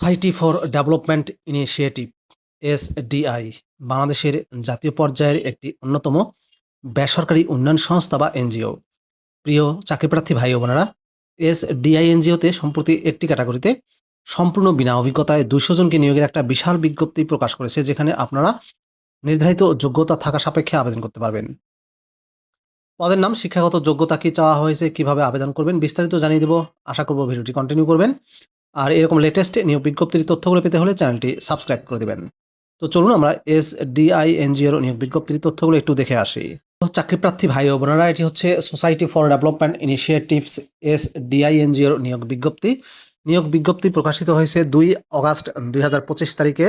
Society for development initiative SDI বাংলাদেশের জাতীয় পর্যায়ের একটি অন্যতম বেসরকারি উন্নয়ন সংস্থা বা এনজিও। প্রিয় চাকরিপ্রার্থী ভাই বোনেরা এসডিআই এনজিওতে সম্প্রতি একটি ক্যাটাগরিতে সম্পূর্ণ বিনা অভিজ্ঞতায় দুইশো জনকে নিয়োগের একটা বিশাল বিজ্ঞপ্তি প্রকাশ করেছে, যেখানে আপনারা নির্ধারিত যোগ্যতা থাকা সাপেক্ষে আবেদন করতে পারবেন। পদের নাম, শিক্ষাগত যোগ্যতা কি চাওয়া হয়েছে, কীভাবে আবেদন করবেন, বিস্তারিত জানিয়ে দেবো। আশা করব ভিডিওটি কন্টিনিউ করবেন। আর এরকম লেটেস্ট নিয়োগ বিজ্ঞপ্তির তথ্যগুলো পেতে হলে চ্যানেলটি সাবস্ক্রাইব করে দেবেন। তো চলুন আমরা এস ডিআই এনজিওর নিয়োগ বিজ্ঞপ্তির তথ্যগুলো একটু দেখে আসি। চাকরিপ্রার্থী ভাই ও বোনেরা, এটি হচ্ছে society for development initiatives S DI এনজিওর নিয়োগ বিজ্ঞপ্তি। নিয়োগ বিজ্ঞপ্তি প্রকাশিত হয়েছে দুই অগাস্ট দুই হাজার পঁচিশ তারিখে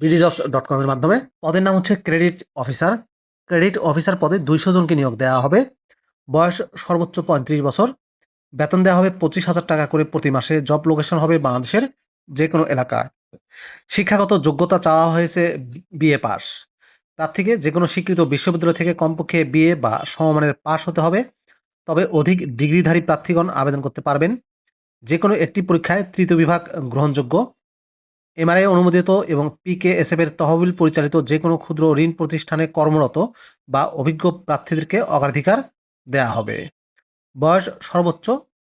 বিডিজবস ডট কমের মাধ্যমে। পদের নাম হচ্ছে ক্রেডিট অফিসার ক্রেডিট অফিসার পদে দুইশো জনকে নিয়োগ দেওয়া হবে। বয়স সর্বোচ্চ পঁয়ত্রিশ বছর। বেতন দেওয়া হবে পঁচিশ হাজার টাকা করে প্রতি মাসে। জব লোকেশন হবে বাংলাদেশের যে কোনো এলাকায়। শিক্ষাগত যোগ্যতা চাওয়া হয়েছে বিএ পাস। তার থেকে যে কোনো স্বীকৃত বিশ্ববিদ্যালয় থেকে কমপক্ষে বিএ বা সমমানের পাস হতে হবে। তবে অধিক ডিগ্রিধারী প্রার্থীগণ আবেদন করতে পারবেন। যে কোনো একটি পরীক্ষায় তৃতীয় বিভাগ গ্রহণযোগ্য। এমআরআই অনুমোদিত এবং পিকেএসএফ এর তহবিল পরিচালিত যে কোনো ক্ষুদ্র ঋণ প্রতিষ্ঠানে কর্মরত বা অভিজ্ঞ প্রার্থীদেরকে অগ্রাধিকার দেয়া হবে। বয়স সর্বোচ্চ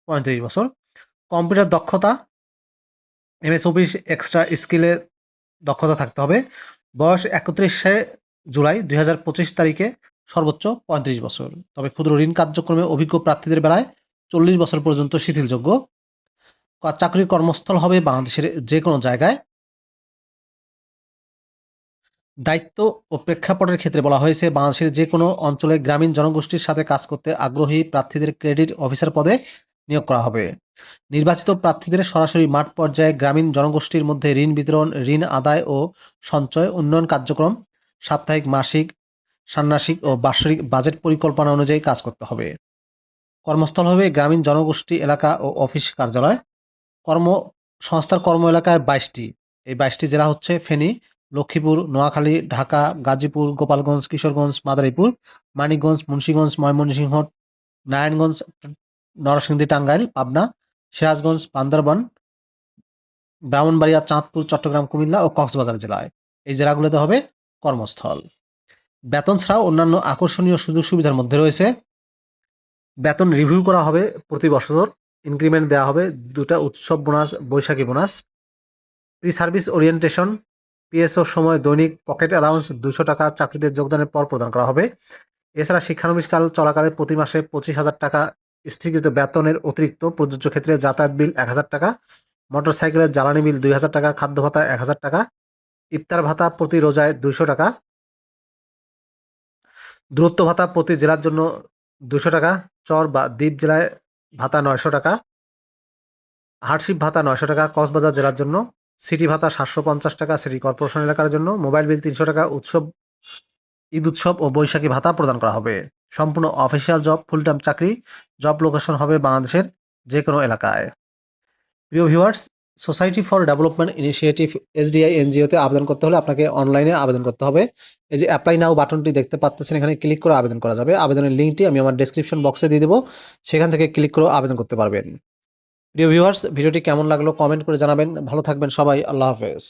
পঁয়ত্রিশ বছর। কম্পিউটার দক্ষতা এমএস অফিস এক্সট্রা স্কিলে দক্ষতা থাকতে হবে। বয়স একত্রিশে জুলাই দুই হাজার পঁচিশ তারিখে সর্বোচ্চ পঁয়ত্রিশ বছর। তবে ক্ষুদ্র ঋণ কার্যক্রমে অভিজ্ঞ প্রার্থীদের বেলায় চল্লিশ বছর পর্যন্ত শিথিলযোগ্য। চাকরির কর্মস্থল হবে বাংলাদেশের যে কোনো জায়গায়। দায়িত্ব ও প্রেক্ষাপটের ক্ষেত্রে বলা হয়েছে, বাংলাদেশের যে কোনো অঞ্চলে গ্রামীণ জনগোষ্ঠীর সাথে কাজ করতে আগ্রহী প্রার্থীদের ক্রেডিট অফিসার পদে নিয়োগ করা হবে। নির্বাচিত প্রার্থীদের সরাসরি মাঠ পর্যায়ে গ্রামীণ জনগোষ্ঠীর মধ্যে ঋণ বিতরণ, ঋণ আদায় ও সঞ্চয় উন্নয়ন কার্যক্রম, সাপ্তাহিক, মাসিক, ষান্মাসিক ও বার্ষিক বাজেট পরিকল্পনা অনুযায়ী কাজ করতে হবে। কর্মস্থল হবে গ্রামীণ জনগোষ্ঠী এলাকা ও অফিস কার্যালয়। কর্ম, সংস্থার কর্ম এলাকায় বাইশটি। এই বাইশটি জেলা হচ্ছে ফেনী লক্ষ্মীপুর, নোয়াখালী, ঢাকা, গাজীপুর, গোপালগঞ্জ, কিশোরগঞ্জ, মাদারীপুর, মানিকগঞ্জ, মুন্সীগঞ্জ, ময়মনসিংহ, নারায়ণগঞ্জ, নরসিংদী, টাঙ্গাইল, পাবনা, সিরাজগঞ্জ, বান্দরবান, ব্রাহ্মণবাড়িয়া, চাঁদপুর, চট্টগ্রাম, কুমিল্লা ও কক্সবাজার জেলায়। এই জেলাগুলোতে হবে কর্মস্থল। বেতন ছাড়াও অন্যান্য আকর্ষণীয় সুযোগ সুবিধার মধ্যে রয়েছে। বেতন রিভিউ করা হবে প্রতি বছর। ইনক্রিমেন্ট দেওয়া হবে দুটা উৎসব বোনাস, বৈশাখী বোনাস। প্রি সার্ভিস ওরিয়েন্টেশন পিএসওর সময় দৈনিক পকেট অ্যালাউন্স দুশো টাকা চাকরিতে যোগদানের পর প্রদান করা হবে। এছাড়া শিক্ষানবিশকাল চলাকালে প্রতি মাসে পঁচিশ হাজার টাকা স্থিকৃত বেতনের অতিরিক্ত প্রযোজ্য ক্ষেত্রে যাতায়াত বিল এক হাজার টাকা মোটর সাইকেলের জ্বালানি বিল দুই হাজার টাকা, খাদ্য ভাতা এক হাজার টাকা, ইফতার ভাতা প্রতি রোজায় দুইশো টাকা দূরত্ব ভাতা প্রতি জেলার জন্য দুশো টাকা, চর বা দ্বীপ জেলায় ভাতা নয়শো টাকা হার্ডশিপ ভাতা নয়শো টাকা, কক্সবাজার জেলার জন্য সিটি ভাতা সাতশো পঞ্চাশ টাকা, সিটি কর্পোরেশন এলাকার জন্য মোবাইল বিল তিনশো টাকা, উৎসব, ঈদ উৎসব ও বৈশাখী ভাতা প্রদান করা হবে। সম্পূর্ণ অফিসিয়াল জব ফুল টাইম চাকরি জব লোকেশন হবে বাংলাদেশের যে কোনো এলাকায়। প্রিয় viewers society for development initiative SDI এনজিওতে আবেদন করতে হলে আপনাকে অনলাইনে আবেদন করতে হবে। এই যে অ্যাপ্লাই নাও বাটনটি দেখতে পাচ্ছেন এখানে ক্লিক করে আবেদন করা যাবে। আবেদনের লিঙ্কটি আমি আমার ডেসক্রিপশন বক্সে দিয়ে দেবো। সেখান থেকে ক্লিক করে আবেদন করতে পারবেন। প্রিয় ভিউয়ার্স ভিডিওটি কেমন লাগল কমেন্ট করে জানাবেন। ভালো থাকবেন সবাই আল্লাহ হাফেজ।